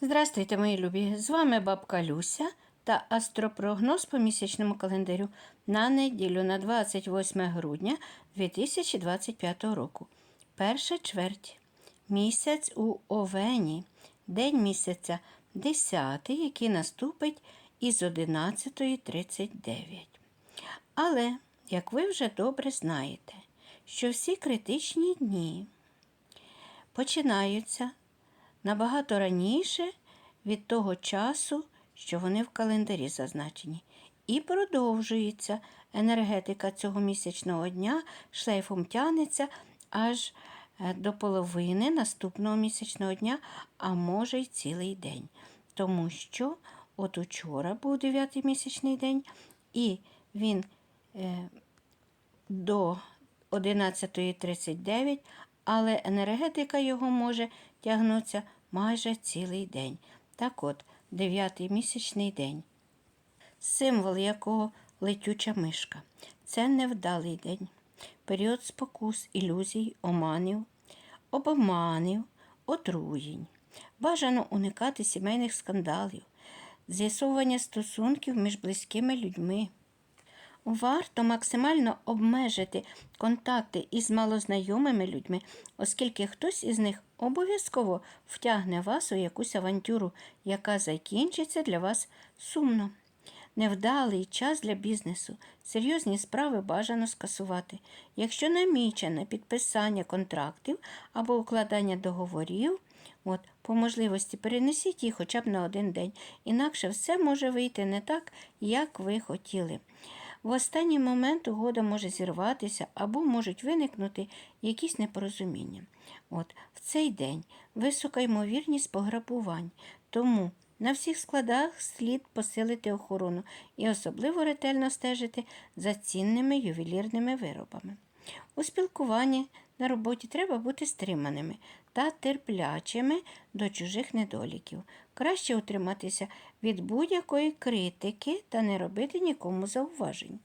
Здравствуйте, мої любі! З вами бабка Люся та астропрогноз по місячному календарю на неділю на 28 грудня 2025 року. Перша чверть. Місяць у Овені. День місяця 10, який наступить із 11.39. Але, як ви вже добре знаєте, що всі критичні дні починаються набагато раніше від того часу, що вони в календарі зазначені. І продовжується енергетика цього місячного дня, шлейфом тягнеться аж е, до половини наступного місячного дня, а може й цілий день. Тому що от учора був дев'ятий місячний день, і він е, до 11.39, але енергетика його може тягнутися майже цілий день. Так от, дев'ятий місячний день, символ якого летюча мишка. Це невдалий день, період спокус, ілюзій, оманів, обманів, отруєнь. Бажано уникати сімейних скандалів, з'ясовування стосунків між близькими людьми. Варто максимально обмежити контакти із малознайомими людьми, оскільки хтось із них обов'язково втягне вас у якусь авантюру, яка закінчиться для вас сумно. Невдалий час для бізнесу, серйозні справи бажано скасувати. Якщо намічене підписання контрактів або укладання договорів, от, по можливості перенесіть їх хоча б на один день, інакше все може вийти не так, як ви хотіли. В останній момент угода може зірватися або можуть виникнути якісь непорозуміння. От в цей день висока ймовірність пограбувань, тому на всіх складах слід посилити охорону і особливо ретельно стежити за цінними ювелірними виробами. У спілкуванні на роботі треба бути стриманими та терплячими до чужих недоліків. Краще утриматися від будь-якої критики та не робити нікому зауважень.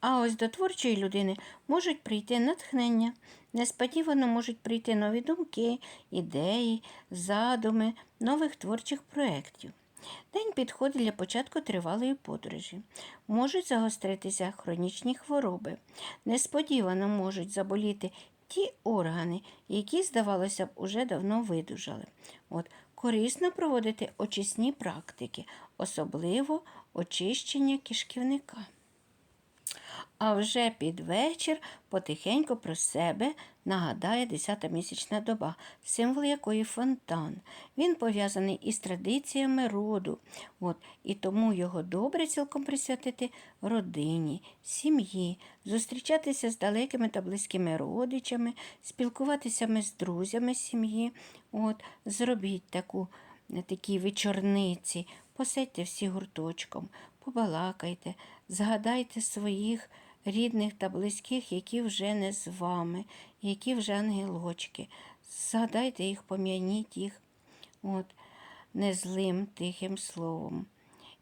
А ось до творчої людини можуть прийти натхнення, несподівано можуть прийти нові думки, ідеї, задуми нових творчих проєктів. День підходить для початку тривалої подорожі. Можуть загостритися хронічні хвороби. Несподівано можуть заболіти ті органи, які, здавалося б, уже давно видужали. От, Корисно проводити очисні практики, особливо очищення кишківника. А вже під вечір потихеньку про себе нагадає десята місячна доба, символ якої фонтан. Він пов'язаний із традиціями роду, От, і тому його добре цілком присвятити родині, сім'ї, зустрічатися з далекими та близькими родичами, спілкуватися з друзями сім'ї. От, Зробіть таку, такі вечорниці, посидьте всі гурточком, побалакайте, згадайте своїх рідних та близьких, які вже не з вами, які вже ангелочки. Згадайте їх, пом'яніть їх от, незлим тихим словом.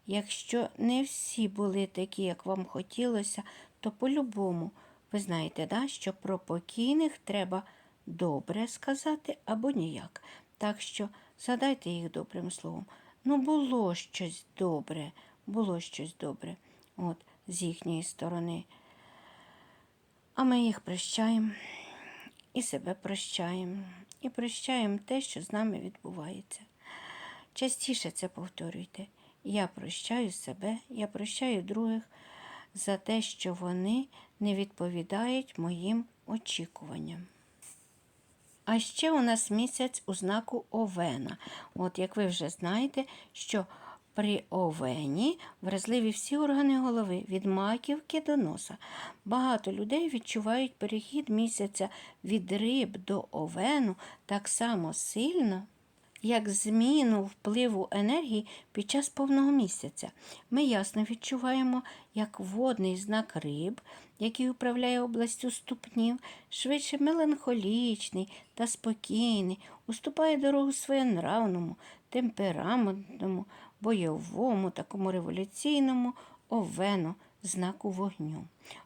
Якщо не всі були такі, як вам хотілося, то по-любому ви знаєте, да, що про покійних треба добре сказати або ніяк. Так що згадайте їх добрим словом. Ну, було щось добре, було щось добре от, з їхньої сторони. А ми їх прощаємо і себе прощаємо, і прощаємо те, що з нами відбувається. Частіше це повторюйте. Я прощаю себе, я прощаю других за те, що вони не відповідають моїм очікуванням. А ще у нас місяць у знаку Овена. От як ви вже знаєте, що при овені вразливі всі органи голови від маківки до носа. Багато людей відчувають перехід місяця від риб до овену так само сильно. Як зміну впливу енергії під час повного місяця. Ми ясно відчуваємо, як водний знак риб, який управляє областю ступнів, швидше меланхолічний та спокійний, уступає дорогу своєнравному, темпераментному, бойовому, такому революційному овену знаку вогню.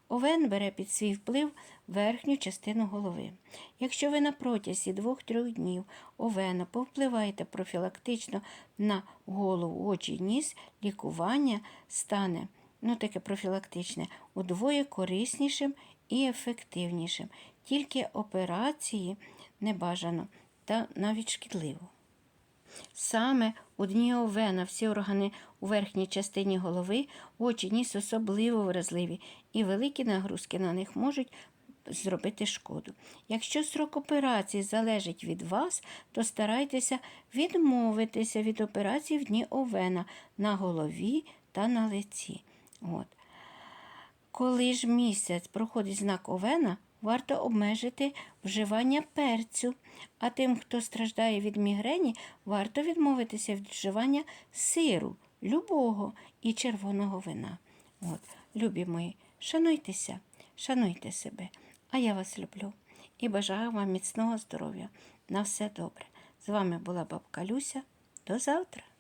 Овен бере під свій вплив верхню частину голови. Якщо ви на протязі двох-трьох днів овена повпливаєте профілактично на голову, очі, ніс, лікування стане, ну таке профілактичне, удвоє кориснішим і ефективнішим. Тільки операції не бажано та навіть шкідливо. Саме у дні овена всі органи у верхній частині голови, очі, ніс особливо вразливі, і великі нагрузки на них можуть зробити шкоду. Якщо срок операції залежить від вас, то старайтеся відмовитися від операції в дні овена на голові та на лиці. От. Коли ж місяць проходить знак Овена, варто обмежити вживання перцю, а тим, хто страждає від мігрені, варто відмовитися від вживання сиру, любого і червоного вина. От, любі мої, шануйтеся, шануйте себе, а я вас люблю і бажаю вам міцного здоров'я. На все добре. З вами була бабка Люся. До завтра.